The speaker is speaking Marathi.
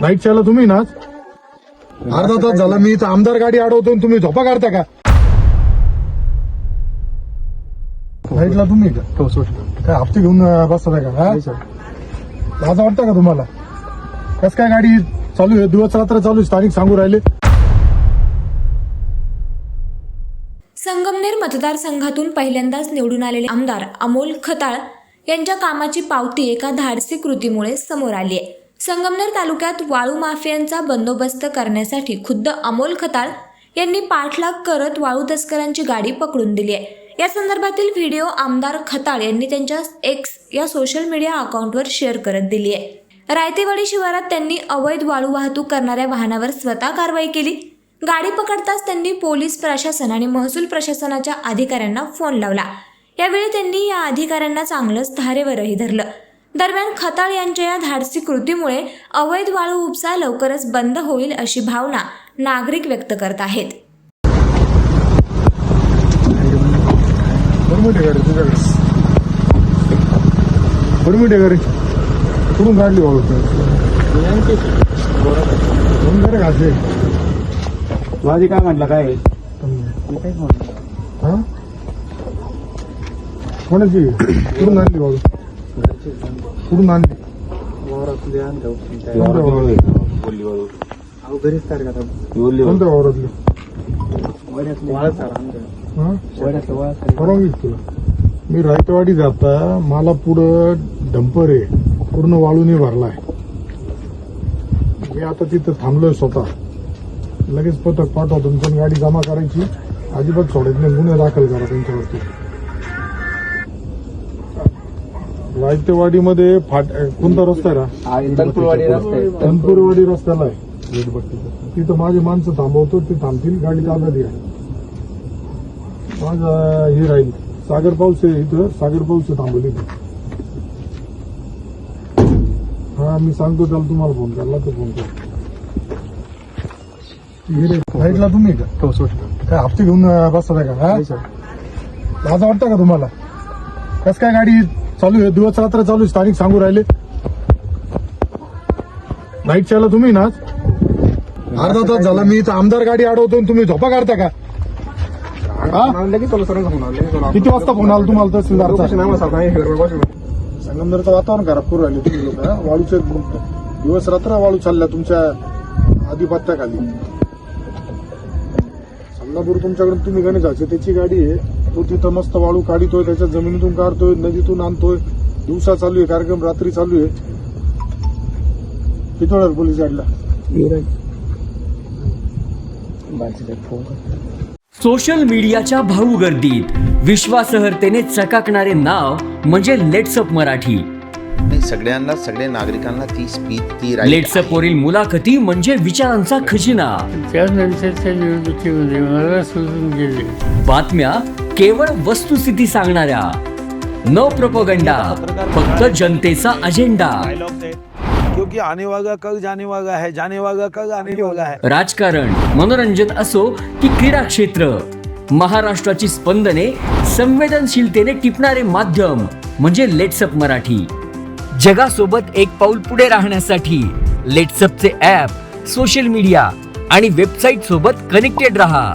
नाईट च्याला तुम्ही ना अर्धा तास झाला मी इथं आमदार गाडी अडवतो आणि तुम्ही झोपा काढता का? नाईटला तुम्ही का? हो सोड. काय हप्ते घेऊन अं, बसता का? हा? लाज वाटतं का तुम्हाला? कस काय गाडी चालू आहे? दिवस रात्र चालू आहे स्थानिक सांगू राहिले. संगमनेर मतदारसंघातून पहिल्यांदाच निवडून आलेले आमदार अमोल खताळ यांच्या कामाची पावती एका धाडसी कृतीमुळे समोर आली आहे. संगमनेर तालुक्यात वाळू माफियांचा बंदोबस्त करण्यासाठी खुद्द अमोल खताळ यांनी पाठलाग करत वाळू तस्करांची गाडी पकडून दिली आहे. या संदर्भातील व्हिडिओ आमदार खताळ यांनी त्यांच्या एक्स या सोशल मीडिया अकाउंटवर शेअर करत दिली आहे. रायतेवाडी शिवारात त्यांनी अवैध वाळू वाहतूक करणाऱ्या वाहनावर स्वतः कारवाई केली. गाडी पकडताच त्यांनी पोलीस प्रशासन आणि महसूल प्रशासनाच्या अधिकाऱ्यांना फोन लावला. यावेळी त्यांनी या अधिकाऱ्यांना चांगलंच धारेवरही धरलं. दरम्यान खताळ यांच्या या धाडसी कृतीमुळे अवैध वाळू उपसा लवकरच बंद होईल अशी भावना नागरिक व्यक्त करत आहेत. आधी काय म्हटलं काय? कोणाची? कुठून आणली वाळू कुठून आणली? कोणत्या वावरात? अहो घरीच तर का कोणत्या वावरातली? वाळत. सर आमच्या हा? वड्यातलं वाळत परवानगी तुला. मी रायतवाडी जाता मला पुढं डंपर आहे. पूर्ण वाळूने भरलाय. मी आता तिथं थांबलोय स्वतः. लगेच पथक पाठवा तुमची गाडी जमा करायची. अजिबात सोडायची नाही. गुन्हे दाखल करा त्यांच्यावरती रायतेवाडीमध्ये फाट कोणता रस्ता आहे तनपुरवाडी रस्ते तनपूरवाडी रस्त्याला आहे. तिथं माझे माणसं थांबवतो ते थांबतील गाडी ताब्यात घ्या माझा हे राहील. सागर पाऊस आहे इथं सागर पाऊस आहे थांबवली. हा मी सांगतो त्याला तुम्हाला फोन करला तो फोन कर. साईडला तुम्ही का? हो काय हप्ते घेऊन अं, बसता का? हा? लाज वाटतं का तुम्हाला? कस काय गाडी चालू आहे. दिवस रात्र चालू आहे. स्थानिक सांगू राहिले. नाईट च्याला तुम्ही ना अर्धा तास झाला. मी इथं आमदार गाडी अडवतो आणि तुम्ही झोपा काढता का? हा? लगेच फोन किती वाजता फोन आला तुम्हाला लोकेशन तहसीलदारचा? संगमनेरचं वातावरण खराब करू राहिले तुम्ही लोक वाळूचे दिवस रात्र वाळू चालल्या तुमच्या आधिपत्याखाली. समजापूर तुमच्याकडून तुम्ही गणेश त्याची गाडी आहे. तो तिथं मस्त वाळू काढितोय त्याच्या जमिनीतून काढतोय नदीतून आणतोय. दिवसा चालू आहे कार्यक्रम रात्री चालू आहे. किती वेळा पोलीस गाडीला. सोशल मीडियाच्या भाऊ गर्दीत. विश्वासार्हतेने चकाकणारे नाव म्हणजे लेट्सअप मराठी. नाही सगळ्यांना सगळ्या नागरिकांना ती स्पीच ती right लेट्सअप वरील मुलाखती म्हणजे विचारांचा खजिना. त्यानंतरच्या निवडणुकीमध्ये मला सोडून गेले. बातम्या केवळ वस्तुस्थिती सांगणाऱ्या न प्रपोगंडा फक्त जनतेचा अजेंडा क्योंकि आने वाला कल जाने वाला है जाने वाला कल आने वाला है. राजकारण मनोरंजन असो की क्रीडा क्षेत्र महाराष्ट्राची स्पंदने संवेदनशीलतेने टिपणारे माध्यम म्हणजे लेट्सअप मराठी. जगासोबत एक पाऊल पुढे राहण्यासाठी लेट्सअपचे ॲप सोशल मीडिया आणि वेबसाईट सोबत कनेक्टेड रहा.